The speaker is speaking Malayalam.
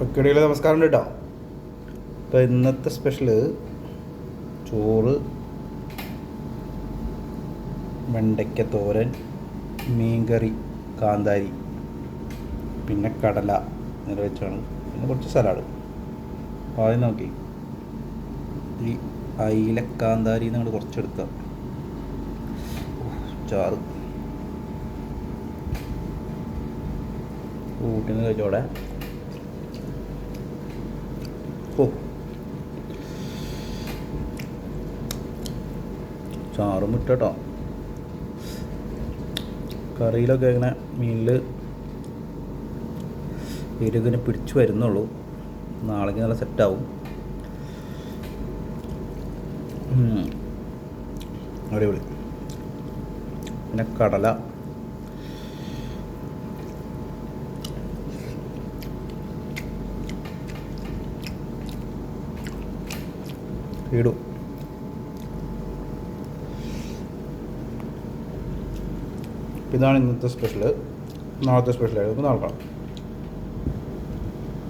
വെക്കടിയിലെ നമസ്കാരം കേട്ടോ. അപ്പോൾ ഇന്നത്തെ സ്പെഷ്യൽ ചോറ് വെണ്ടയ്ക്ക തോരൻ മീൻകറി കാന്താരി പിന്നെ കടല ഇങ്ങനെ വെച്ചാണ്. പിന്നെ കുറച്ച് സലാഡ് അപ്പോൾ ആദ്യം നോക്കി. ഈ അയില കാന്താരി നിങ്ങൾ കുറച്ചെടുക്കാം ചാറ്. ഊട്ടിന്ന് കഴിച്ചോടെ. ഓ ചാറും മുറ്റട്ടോ കറിയിലൊക്കെ ഇങ്ങനെ മീനിൽ എരിവിനെ പിടിച്ചു വരുന്നുള്ളൂ. നാളേക്ക് നല്ല സെറ്റാവും. അടിപൊളി. പിന്നെ കടല. ഇടും. ഇതാണ് ഇന്നത്തെ സ്പെഷ്യൽ നാളത്തെ നമുക്ക് നാളെ കാണാം.